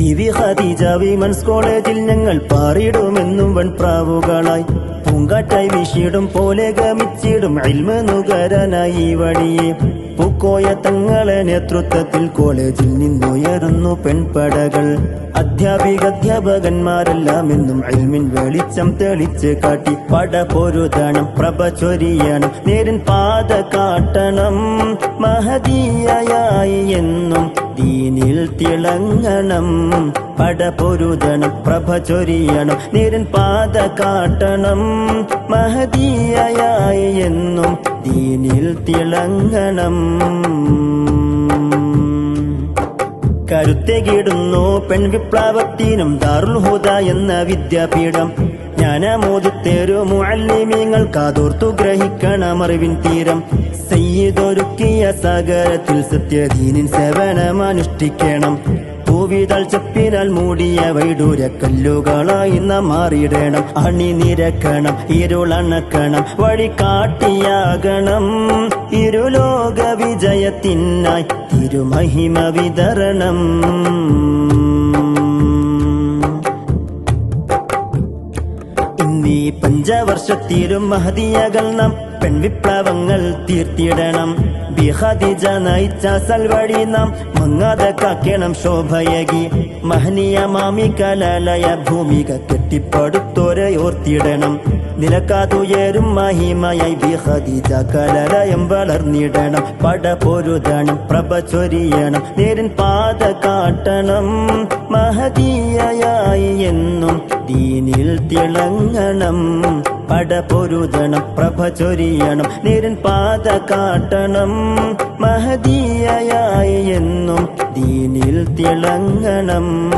Women's കോളേജിൽ ഞങ്ങൾ പാറിയിടുമെന്നും വൺപ്രാവുകളായി പൂങ്കാറ്റായി വീശിയിടും പോലെ ഗമിച്ചിടും അൽമ നുകരനായി വഴിയെ. പൂക്കോയ തങ്ങളെ നേതൃത്വത്തിൽ കോളേജിൽ നിന്നുയരുന്നു പെൺപടകൾ. അധ്യാപിക അധ്യാപകന്മാരെല്ലാം എന്നും അൽമിൻ വെളിച്ചം തെളിച്ച് കാട്ടി. പട പൊരുതണം പ്രഭ ചൊരിയണം നേരിൻ പാത കാട്ടണം മഹതീയായി എന്നും ദീനിൽ തിളങ്ങണം. പടപൊരുതണം പ്രഭ ചൊരിയണം നിരൻ പാത കാട്ടണം. മഹതീയായി എന്നും ദീനിൽ തിളങ്ങണം. കരുത്തേകിടുന്നു പെൺവിപ്ലവത്തിനും ദാറുൽ ഹുദ എന്ന വിദ്യാപീഠം. ജ്ഞാനമോദിത്തേരു മുഅല്ലിമീങ്ങൾ കാതോർത്തു ഗ്രഹിക്കണം അറിവിൻ തീരം. സാഗരത്തിൽ സത്യദീനിൻ സേവനമനുഷ്ഠിക്കണം. പൂവിതൾ ചെപ്പിനാൽ മൂടിയ വൈഡൂര കല്ലുകളായി നാം മാറിയിടണം. അണിനിരക്കണം ഇരുളണക്കണം വഴി കാട്ടിയാകണം. ഇരുലോക വിജയത്തിനായി തിരുമഹിമ വിതരണം. ഇന്നീ പഞ്ചവർഷത്തിലും മഹതിയകൾ നാം. പെൺവിപ്ലവങ്ങൾ തീർത്തിടണം. ബിഹദിജ നയിച്ച സൽവഴി നാം. മങ്ങാതെ കാക്കണം ശോഭയകി. മഹനീയ മാമി കലാലയ ഭൂമിക കെട്ടിപ്പടുത്തോരെ ഓർത്തിടണം. നിലക്കാതുയരും മഹിമയായി ബിഹദിജ കലാലയം വളർന്നിടണം. പട പൊരുതണം പ്രഭ ചൊരിയണം. നേരിൻ പാത കാട്ടണം. എന്നും ദീനിൽ തിളങ്ങണം. പട പൊരുതണം പ്രഭ ചൊരിയണം നിരൻ പാത കാട്ടണം. മഹദീയായി എന്നും ദീനിൽ തിളങ്ങണം.